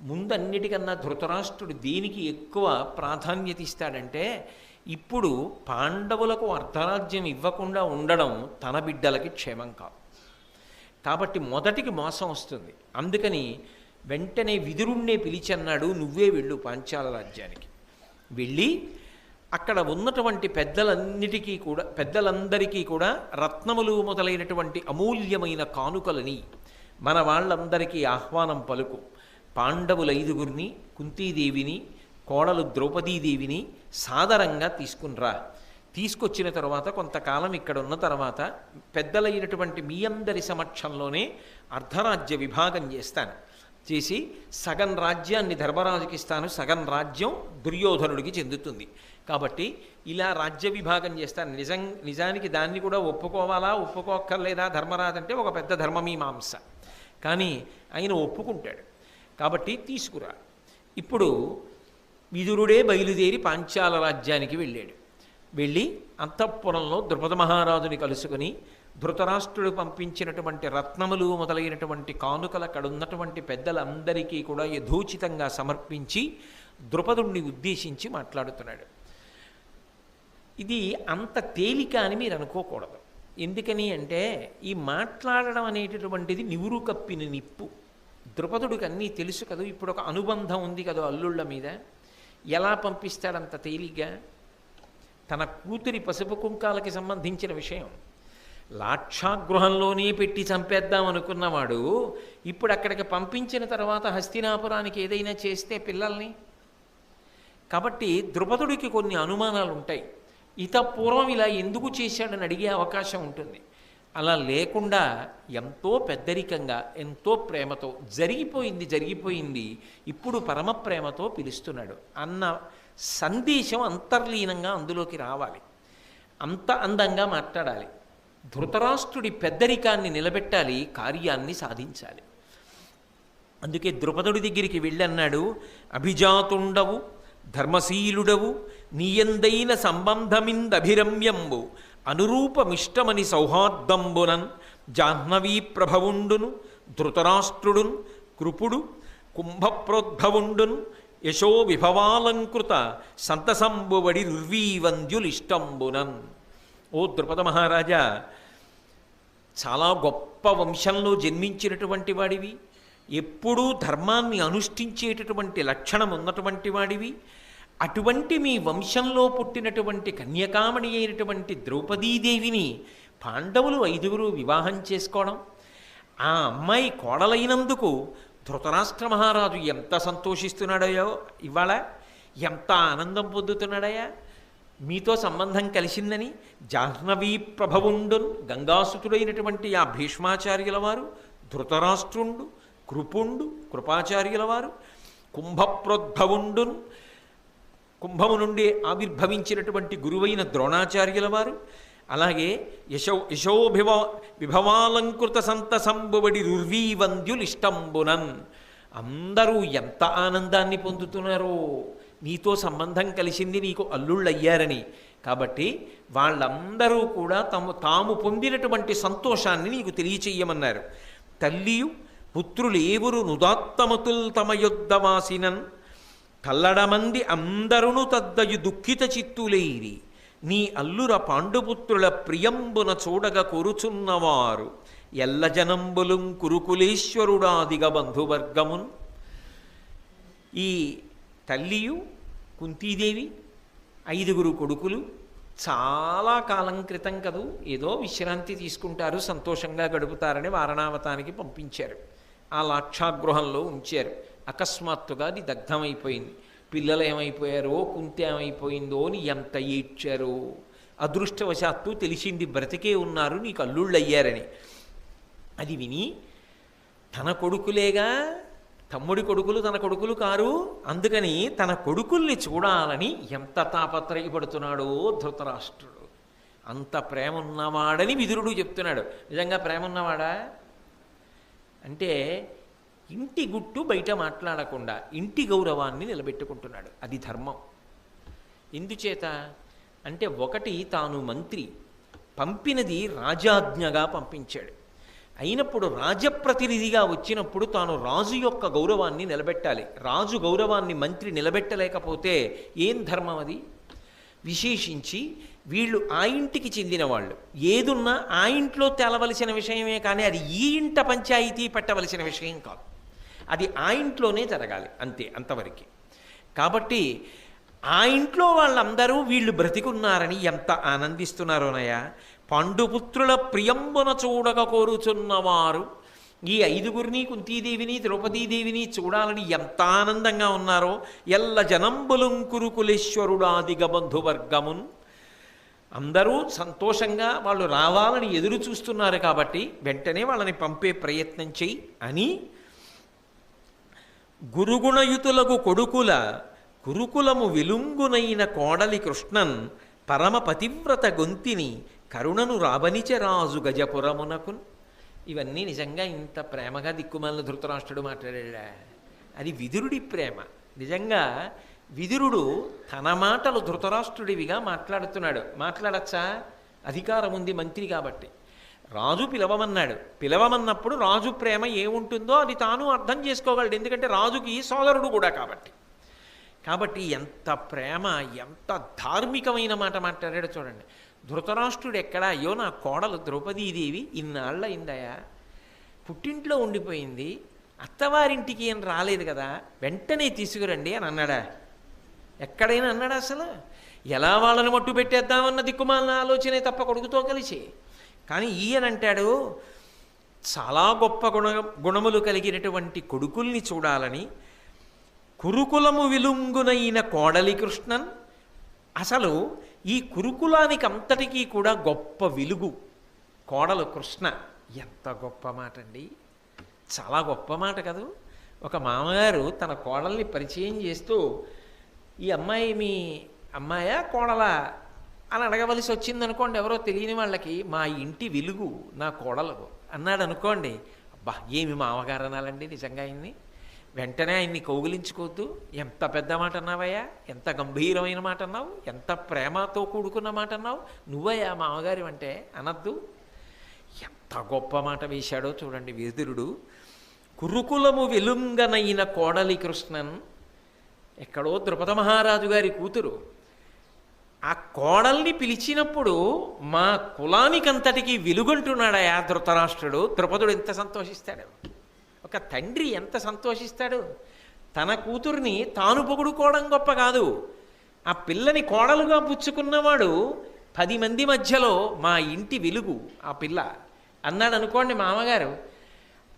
ముందన్నిటికన్నా ధృతరాష్ట్రుడు దేనికి ఎక్కువ ప్రాధాన్యత ఇస్తాడంటే ఇప్పుడు పాండవులకు అర్ధరాజ్యం ఇవ్వకుండా ఉండడం తన బిడ్డలకి క్షేమం కాదు. కాబట్టి మొదటికి మోసం వస్తుంది. అందుకని వెంటనే విదురుణ్ణే పిలిచన్నాడు నువ్వే వెళ్ళు పాంచాల రాజ్యానికి. వెళ్ళి అక్కడ ఉన్నటువంటి పెద్దలన్నిటికీ కూడా పెద్దలందరికీ కూడా రత్నములు మొదలైనటువంటి అమూల్యమైన కానుకలని మన వాళ్ళందరికీ ఆహ్వానం పలుకు. పాండవుల ఐదుగురిని కుంతీదేవిని కోడలు ద్రౌపదీదేవిని సాదరంగా తీసుకునిరా. తీసుకొచ్చిన తర్వాత కొంతకాలం ఇక్కడ ఉన్న తర్వాత పెద్దలైనటువంటి మీ అందరి సమక్షంలోనే అర్ధరాజ్య విభాగం చేస్తాను. చేసి సగం రాజ్యాన్ని ధర్మరాజుకి ఇస్తాను సగం రాజ్యం దుర్యోధనుడికి చెందుతుంది. కాబట్టి ఇలా రాజ్య విభాగం చేస్తాను. నిజం నిజానికి దాన్ని కూడా ఒప్పుకోవాలా ఒప్పుకోక్కర్లేదా ధర్మరాజు అంటే ఒక పెద్ద ధర్మమీమాంస. కానీ ఆయన ఒప్పుకుంటాడు. కాబట్టి తీసుకురా. ఇప్పుడు విదురుడే బయలుదేరి పాంచాల రాజ్యానికి వెళ్ళాడు. వెళ్ళి అంతఃపురంలో ద్రుపద మహారాజుని కలుసుకుని ధృతరాష్ట్రుడు పంపించినటువంటి రత్నములు మొదలైనటువంటి కానుకలు అక్కడ ఉన్నటువంటి పెద్దలందరికీ కూడా యథోచితంగా సమర్పించి ద్రుపదుణ్ణి ఉద్దేశించి మాట్లాడుతున్నాడు. ఇది అంత తేలిక అని మీరు అనుకోకూడదు. ఎందుకని అంటే ఈ మాట్లాడడం అనేటటువంటిది నివురు కప్పిన నిప్పు. ద్రుపదుడికి అన్నీ తెలుసు కదా. ఇప్పుడు ఒక అనుబంధం ఉంది కదా అల్లుళ్ళ మీద. ఎలా పంపిస్తాడంత తేలిగ్గా? తన కూతురి పసుపు కుంకాలకి సంబంధించిన విషయం. లాక్షాగృహంలోనే పెట్టి చంపేద్దాం అనుకున్నవాడు ఇప్పుడు అక్కడికి పంపించిన తర్వాత హస్తినాపురానికి ఏదైనా చేస్తే పిల్లల్ని? కాబట్టి ద్రుపదుడికి కొన్ని అనుమానాలు ఉంటాయి ఇత పూర్వం ఇలా ఎందుకు చేశాడని అడిగే అవకాశం ఉంటుంది. అలా లేకుండా ఎంతో పెద్దరికంగా ఎంతో ప్రేమతో జరిగిపోయింది జరిగిపోయింది. ఇప్పుడు పరమ ప్రేమతో పిలుస్తున్నాడు. అన్న సందేశం అంతర్లీనంగా అందులోకి రావాలి. అంత అందంగా మాట్లాడాలి. ధృతరాష్ట్రుడి పెద్దరికాన్ని నిలబెట్టాలి కార్యాన్ని సాధించాలి. అందుకే ద్రుపదుడి దగ్గరికి వెళ్ళన్నాడు అభిజాతుండవు ధర్మశీలుడవు నీయందైన సంబంధమిందభిరమ్యంబు అనురూపమిష్టమని సౌహార్దంబునన్ జాహ్నవీ ప్రభవుండును ధృతరాష్ట్రుడున్ కృపుడు కుంభప్రోద్భవుండును యశో విభవాలంకృత సంతసంబువడి రుర్వీవంద్యులిష్టంబునన్ ఓ ద్రుపద మహారాజా చాలా గొప్ప వంశంలో జన్మించినటువంటి వాడివి. ఎప్పుడూ ధర్మాన్ని అనుష్ఠించేటటువంటి లక్షణం ఉన్నటువంటి వాడివి. అటువంటి మీ వంశంలో పుట్టినటువంటి కన్యకామణి అయినటువంటి ద్రౌపదీదేవిని పాండవులు ఐదుగురు వివాహం చేసుకోవడం ఆ అమ్మాయి కోడలైనందుకు ధృతరాష్ట్ర మహారాజు ఎంత సంతోషిస్తున్నాడయో ఇవాళ ఎంత ఆనందం పొందుతున్నాడయా మీతో సంబంధం కలిసిందని జాహ్నవీ ప్రభవుండున్ గంగాసుతుడైనటువంటి ఆ భీష్మాచార్యుల వారు ధృతరాష్ట్రుండు కృపుండు కృపాచార్యుల వారు కుంభప్రోద్భవుండున్ కుంభము నుండి ఆవిర్భవించినటువంటి గురువైన ద్రోణాచార్యుల వారు అలాగే యశో యశోభివ విభవాలంకృత సంత సంబువడి రుర్వీవంద్యులిష్టంబునన్ అందరూ ఎంత ఆనందాన్ని పొందుతున్నారో! నీతో సంబంధం కలిసింది నీకు అల్లుళ్ళయ్యారని. కాబట్టి వాళ్ళందరూ కూడా తమ తాము పొందినటువంటి సంతోషాన్ని నీకు తెలియచెయ్యమన్నారు తల్లియు పుత్రులేవురు నుదాత్తమతుల్ తమ యుద్ధవాసినన్ కల్లడమంది అందరును తద్దయు దుఃఖిత చిత్తులేరి నీ అల్లుర పాండుపుత్రుల ప్రియంబున చూడగ కొరుచున్నవారు. ఎల్లజనంబులుం కురుకులేశ్వరుడాదిగ బంధువర్గమున్. ఈ తల్లియు కుంతీదేవి ఐదుగురు కొడుకులు చాలా కాలం క్రితం కదూ ఏదో విశ్రాంతి తీసుకుంటారు సంతోషంగా గడుపుతారని వారణావతానికి పంపించారు. ఆ లాక్షాగృహంలో ఉంచారు. అకస్మాత్తుగా అది దగ్ధమైపోయింది. పిల్లలు ఏమైపోయారో కుంతి ఏమైపోయిందో అని ఎంత ఏడ్చారో. అదృష్టవశాత్తు తెలిసింది బ్రతికే ఉన్నారు నీకు అల్లుళ్ళయ్యారని. అది విని తన కొడుకులేగా తమ్ముడి కొడుకులు తన కొడుకులు కారు అందుకని తన కొడుకుల్ని చూడాలని ఎంత తాపత్రయపడుతున్నాడో ధృతరాష్ట్రుడు. అంత ప్రేమ ఉన్నవాడని విదురుడు చెప్తున్నాడు. నిజంగా ప్రేమ ఉన్నవాడా అంటే ఇంటి గుట్టు బయట మాట్లాడకుండా ఇంటి గౌరవాన్ని నిలబెట్టుకుంటున్నాడు. అది ధర్మం. ఎందుచేత? అంటే ఒకటి తాను మంత్రి పంపినది రాజాజ్ఞగా పంపించాడు. అయినప్పుడు రాజప్రతినిధిగా వచ్చినప్పుడు తాను రాజు యొక్క గౌరవాన్ని నిలబెట్టాలి. రాజు గౌరవాన్ని మంత్రి నిలబెట్టలేకపోతే ఏం ధర్మం అది? విశేషించి వీళ్ళు ఆ ఇంటికి చెందిన వాళ్ళు ఏదున్నా ఆ ఇంట్లో తేలవలసిన విషయమే కానీ అది ఈ ఇంట పంచాయతీ పెట్టవలసిన విషయం కాదు. అది ఆ ఇంట్లోనే జరగాలి అంతే అంతవరకు. కాబట్టి ఆ ఇంట్లో వాళ్ళందరూ వీళ్ళు బ్రతికున్నారని ఎంత ఆనందిస్తున్నారోనయ్యా పాండుపుత్రుల ప్రియంబున చూడక కోరుచున్నవారు ఈ ఐదుగురిని కుంతీదేవిని ద్రౌపదీదేవిని చూడాలని ఎంత ఆనందంగా ఉన్నారో. ఎల్ల జనంబులం కురుకులేశ్వరుడాదిగ బంధువర్గమున్. అందరూ సంతోషంగా వాళ్ళు రావాలని ఎదురు చూస్తున్నారు కాబట్టి వెంటనే వాళ్ళని పంపే ప్రయత్నం చేయి అని గురుగుణయుతులకు కొడుకుల కురుకులము వెలుంగునైన కోడలి కృష్ణన్ పరమ పతివ్రత గొంతిని కరుణను రాబనిచరాజు గజపురమునకున్. ఇవన్నీ నిజంగా ఇంత ప్రేమగా దిక్కుమాలిన ధృతరాష్ట్రుడు మాట్లాడాడా? అది విదురుడి ప్రేమ. నిజంగా విదురుడు తన మాటలు ధృతరాష్ట్రుడివిగా మాట్లాడుతున్నాడు. మాట్లాడచ్చా? అధికారం ఉంది మంత్రి కాబట్టి. రాజు పిలవమన్నాడు. పిలవమన్నప్పుడు రాజు ప్రేమ ఏముంటుందో అది తాను అర్థం చేసుకోగలడు. ఎందుకంటే రాజుకి సోదరుడు కూడా కాబట్టి. కాబట్టి ఎంత ప్రేమ ఎంత ధార్మికమైన మాట మాట్లాడాడు చూడండి. ధృతరాష్ట్రుడు ఎక్కడ అయ్యో నా కోడలు ద్రౌపదీదేవి ఇన్నాళ్ళ అయిందయా పుట్టింట్లో ఉండిపోయింది. అత్తవారింటికి ఏం రాలేదు కదా వెంటనే తీసుకురండి అని అన్నాడా. ఎక్కడైనా అన్నాడా అసలు? ఎలా వాళ్ళని మట్టు పెట్టేద్దామన్న దిక్కుమాలిన ఆలోచనే తప్ప కొడుకుతో కలిసి. కానీ ఈయనంటాడు చాలా గొప్ప గుణ గుణములు కలిగినటువంటి కొడుకుల్ని చూడాలని కురుకులము విలుంగునైన కోడలి కృష్ణన్ అసలు ఈ కురుకులానికి అంతటికీ కూడా గొప్ప వెలుగు కోడలు కృష్ణ. ఎంత గొప్ప మాట అండి చాలా గొప్ప మాట కదూ. ఒక మామగారు తన కోడల్ని పరిచయం చేస్తూ ఈ అమ్మాయి మీ అమ్మాయా కోడలా? అని అడగవలసి వచ్చిందనుకోండి ఎవరో తెలియని వాళ్ళకి మా ఇంటి వెలుగు నా కోడలు అన్నాడు అనుకోండి అబ్బా ఏమి మామగారు అనాలండి నిజంగా ఆయన్ని? వెంటనే ఆయన్ని కౌగిలించుకోవద్దు. ఎంత పెద్ద మాట అన్నావయ్యా? ఎంత గంభీరమైన మాట అన్నావు? ఎంత ప్రేమతో కూడుకున్న మాట అన్నావు? నువ్వయ్యా మామగారి అంటే అనద్దు. ఎంత గొప్ప మాట వేశాడో చూడండి విదురుడు. కురుకులము వెలుంగనైన కోడలి కృష్ణన్ ఎక్కడో ద్రుపద మహారాజు గారి కూతురు. ఆ కోడల్ని పిలిచినప్పుడు మా కులానికంతటికీ వెలుగంటున్నాడయా ధృతరాష్ట్రుడు? ద్రుపదుడు ఎంత సంతోషిస్తాడు? ఒక తండ్రి ఎంత సంతోషిస్తాడు? తన కూతుర్ని తాను పొగుడుకోవడం గొప్ప కాదు. ఆ పిల్లని కోడలుగా పుచ్చుకున్నవాడు పది మంది మధ్యలో మా ఇంటి వెలుగు ఆ పిల్ల. అన్నాడు అనుకోండి మామగారు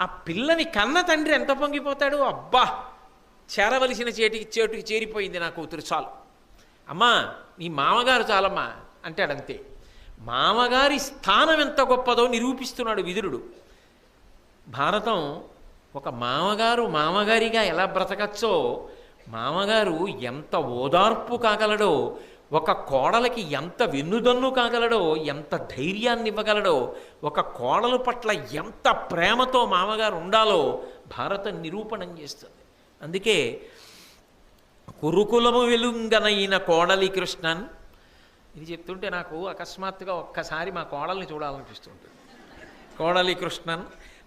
ఆ పిల్లని కన్న తండ్రి ఎంత పొంగిపోతాడు? అబ్బా! చేరవలసిన చేటికి చేటుకి చేరిపోయింది నా కూతురు చాలు. అమ్మా నీ మామగారు చాలమ్మా అంటాడంతే. మామగారి స్థానం ఎంత గొప్పదో నిరూపిస్తున్నాడు విదురుడు. భారతం ఒక మామగారు మామగారిగా ఎలా బ్రతకచ్చో మామగారు ఎంత ఓదార్పు కాగలడో ఒక కోడలకి ఎంత వెన్నుదన్ను కాగలడో ఎంత ధైర్యాన్ని ఇవ్వగలడో ఒక కోడలు పట్ల ఎంత ప్రేమతో మామగారు ఉండాలో భారతం నిరూపణం చేస్తుంది. అందుకే కురుకులము వెలుంగనైన కోడలి కృష్ణన్. ఇది చెప్తుంటే నాకు అకస్మాత్తుగా ఒక్కసారి మా కోడల్ని చూడాలనిపిస్తుంటుంది. కోడలి కృష్ణన్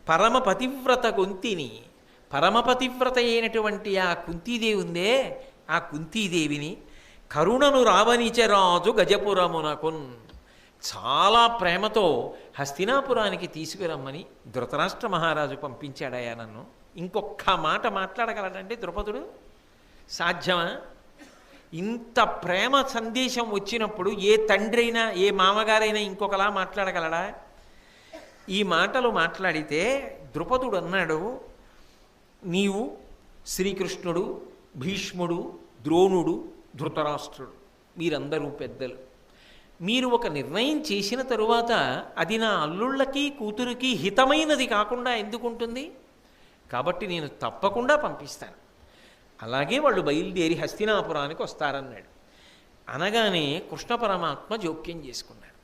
పరమ పతివ్రత గొంతిని పరమపతివ్రత అయినటువంటి ఆ కుంతీదేవి ఉందే ఆ కుంతీదేవిని కరుణను రావణిచరాజు గజపురమునకున్. చాలా ప్రేమతో హస్తినాపురానికి తీసుకురమ్మని ధృతరాష్ట్ర మహారాజు పంపించాడయా నన్ను. ఇంకొక్క మాట మాట్లాడగలడంటే ద్రుపదుడు సాధ్యమా? ఇంత ప్రేమ సందేశం వచ్చినప్పుడు ఏ తండ్రి అయినా ఏ మామగారైనా ఇంకొకలా మాట్లాడగలడా? ఈ మాటలు మాట్లాడితే ద్రుపదుడు అన్నాడు నీవు శ్రీకృష్ణుడు భీష్ముడు ద్రోణుడు ధృతరాష్ట్రుడు. మీరందరూ పెద్దలు. మీరు ఒక నిర్ణయం చేసిన తరువాత అది నా అల్లుళ్ళకి కూతురికి హితమైనది కాకుండా ఎందుకుంటుంది? కాబట్టి నేను తప్పకుండా పంపిస్తాను. అలాగే వాళ్ళు బయలుదేరి హస్తినాపురానికి వస్తారన్నాడు. అనగానే కృష్ణ పరమాత్మ జోక్యం చేసుకున్నాడు.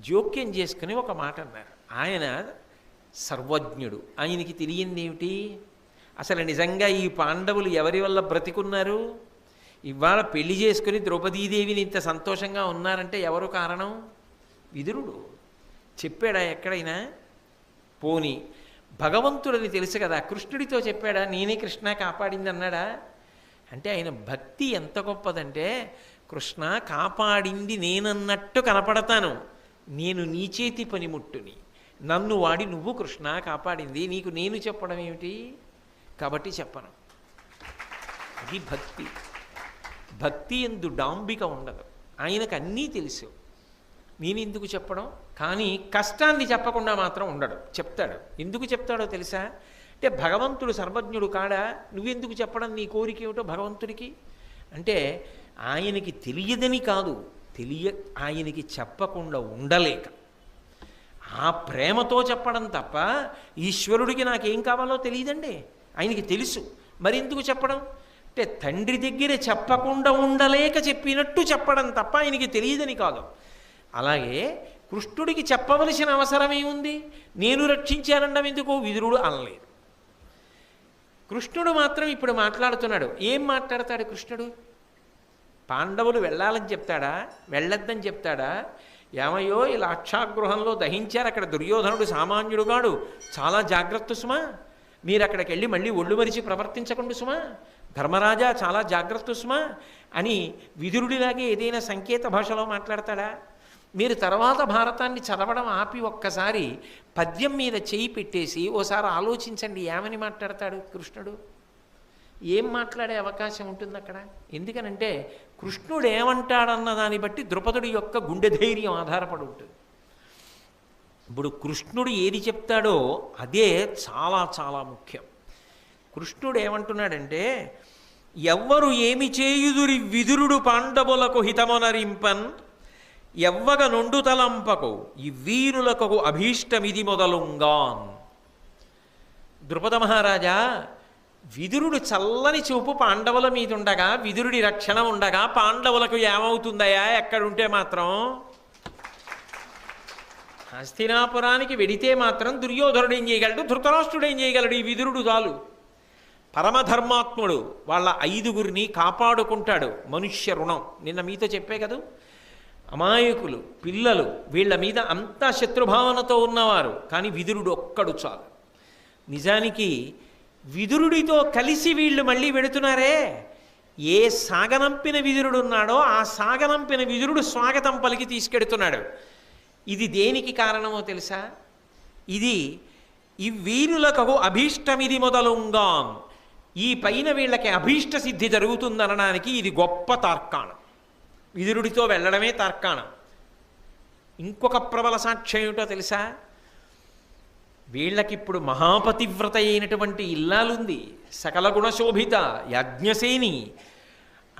జోక్యం చేసుకుని ఒక మాట అన్నారు. ఆయన సర్వజ్ఞుడు. ఆయనకి తెలియంది ఏమిటి? అసలు నిజంగా ఈ పాండవులు ఎవరి వల్ల బ్రతికున్నారు? ఇవాళ పెళ్ళి చేసుకుని ద్రౌపదీదేవిని ఇంత సంతోషంగా ఉన్నారంటే ఎవరు కారణం? విదురుడు. చెప్పాడా ఎక్కడైనా? పోని భగవంతుడని తెలుసు కదా కృష్ణుడితో చెప్పాడా నేనే కృష్ణ కాపాడింది అన్నాడా? అంటే ఆయన భక్తి ఎంత గొప్పదంటే కృష్ణ కాపాడింది నేనన్నట్టు కనపడతాను. నేను నీ చేతి పనిముట్టుని. నన్ను వాడి నువ్వు కృష్ణ కాపాడింది. నీకు నేను చెప్పడం ఏమిటి? కాబట్టి చెప్పను. అది భక్తి. భక్తి ఎందు డాంబిక ఉండదు. ఆయనకు అన్నీ తెలుసు. నేను ఎందుకు చెప్పడం? కానీ కష్టాన్ని చెప్పకుండా మాత్రం ఉండడు. చెప్తాడు. ఎందుకు చెప్తాడో తెలుసా? అంటే భగవంతుడు సర్వజ్ఞుడు కాడా? నువ్వెందుకు చెప్పడం? నీ కోరిక ఏమిటో భగవంతుడికి? అంటే ఆయనకి తెలియదని కాదు. తెలియ ఆయనకి చెప్పకుండా ఉండలేక. ఆ ప్రేమతో చెప్పడం తప్ప ఈశ్వరుడికి నాకేం కావాలో తెలియదండి. ఆయనకి తెలుసు. మరి ఎందుకు చెప్పడం? అంటే తండ్రి దగ్గర చెప్పకుండా ఉండలేక చెప్పినట్టు చెప్పడం తప్ప ఆయనకి తెలియదని కాదు. అలాగే కృష్ణుడికి చెప్పవలసిన అవసరం ఏముంది నేను రక్షించానండం ఎందుకు? విదురుడు అనలేదు. కృష్ణుడు మాత్రం ఇప్పుడు మాట్లాడుతున్నాడు. ఏం మాట్లాడతాడు కృష్ణుడు? పాండవులు వెళ్ళాలని చెప్తాడా? వెళ్ళొద్దని చెప్తాడా? ఏమయ్యో ఈ లాక్షాగృహంలో దహించారు. అక్కడ దుర్యోధనుడు సామాన్యుడుగాడు చాలా జాగ్రత్త సుమా. మీరు అక్కడికి వెళ్ళి మళ్ళీ ఒళ్ళు మరిచి ప్రవర్తించకుండా సుమా. ధర్మరాజా చాలా జాగ్రత్త సుమా అని విదురుడిలాగే ఏదైనా సంకేత భాషలో మాట్లాడతాడా? మీరు తర్వాత భారతాన్ని చదవడం ఆపి ఒక్కసారి పద్యం మీద చేయి పెట్టేసి ఓసారి ఆలోచించండి ఏమని మాట్లాడతాడు కృష్ణుడు? ఏం మాట్లాడే అవకాశం ఉంటుంది అక్కడ? ఎందుకనంటే కృష్ణుడు ఏమంటాడన్న దాన్ని బట్టి ద్రుపదుడి యొక్క గుండె ధైర్యం ఆధారపడి ఉంటుంది. ఇప్పుడు కృష్ణుడు ఏది చెప్తాడో అదే చాలా చాలా ముఖ్యం. కృష్ణుడు ఏమంటున్నాడంటే ఎవ్వరు ఏమి చేయుదురి విదురుడు పాండవులకు హితమునరింపన్ ఎవ్వగ నుండు తలంపకు ఈ వీరులకు అభీష్టమిది మొదలుంగాన్. ద్రుపద మహారాజా విదురుడు చల్లని చూపు పాండవుల మీద ఉండగా విదురుడి రక్షణ ఉండగా పాండవులకు ఏమవుతుందయా ఎక్కడుంటే మాత్రం? హస్తినాపురానికి వెడితే మాత్రం దుర్యోధనుడు ఏం చేయగలడు? ధృతరాష్ట్రుడు ఏం చేయగలడు? ఈ విదురుడు చాలు. పరమధర్మాత్ముడు వాళ్ళ ఐదుగురిని కాపాడుకుంటాడు మనుష్య రుణం. నిన్న మీతో చెప్పే కదా? అమాయకులు పిల్లలు వీళ్ళ మీద అంతా శత్రుభావనతో ఉన్నవారు కానీ విదురుడు ఒక్కడు చాలు. నిజానికి విదురుడితో కలిసి వీళ్ళు మళ్ళీ వెడుతున్నారే ఏ సాగనంపిన విదురుడు ఉన్నాడో ఆ సాగనంపిన విదురుడు స్వాగతం పలికి తీసుకెడుతున్నాడు. ఇది దేనికి కారణమో తెలుసా? ఇది ఈ వీరులకు అభీష్టమిది మొదలుంగాం ఈ పైన వీళ్ళకి అభీష్ట సిద్ధి జరుగుతుందనడానికి ఇది గొప్ప తార్కాణం. విదురుడితో వెళ్ళడమే తార్కాణం. ఇంకొక ప్రబల సాక్ష్యం ఏమిటో తెలుసా? వీళ్ళకిప్పుడు మహాపతివ్రత అయినటువంటి ఇల్లాలుంది. సకల గుణశోభిత యజ్ఞసేని.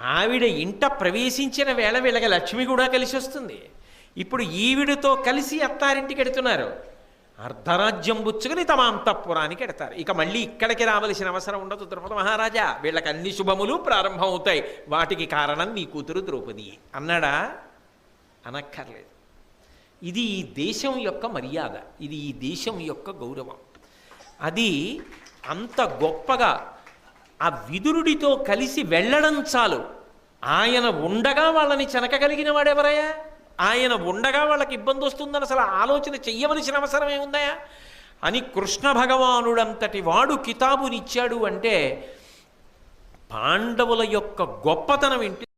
ఆవిడ ఇంట ప్రవేశించిన వేళ వీళ్ళకి లక్ష్మి కూడా కలిసి వస్తుంది ఇప్పుడు ఈవిడితో కలిసి అత్తారింటికి ఎడుతున్నారు. అర్ధరాజ్యం బుచ్చుకుని తమ అంతఃపురానికి ఎడతారు. ఇక మళ్ళీ ఇక్కడికి రావలసిన అవసరం ఉండదు ద్రౌపద మహారాజా. వీళ్ళకి అన్ని శుభములు ప్రారంభం అవుతాయి వాటికి కారణం నీ కూతురు ద్రౌపది. అన్నాడా? అనక్కర్లేదు. ఇది ఈ దేశం యొక్క మర్యాద. ఇది ఈ దేశం యొక్క గౌరవం. అది అంత గొప్పగా ఆ విదురుడితో కలిసి వెళ్ళడం చాలు. ఆయన ఉండగా వాళ్ళని చెనకగలిగిన వాడెవరయ్యా? ఆయన ఉండగా వాళ్ళకి ఇబ్బంది వస్తుందని అసలు ఆలోచన చెయ్యవలసిన అవసరం ఏముందయా అని కృష్ణ భగవానుడంతటి వాడు కితాబునిచ్చాడు అంటే పాండవుల యొక్క గొప్పతనం ఏంటి?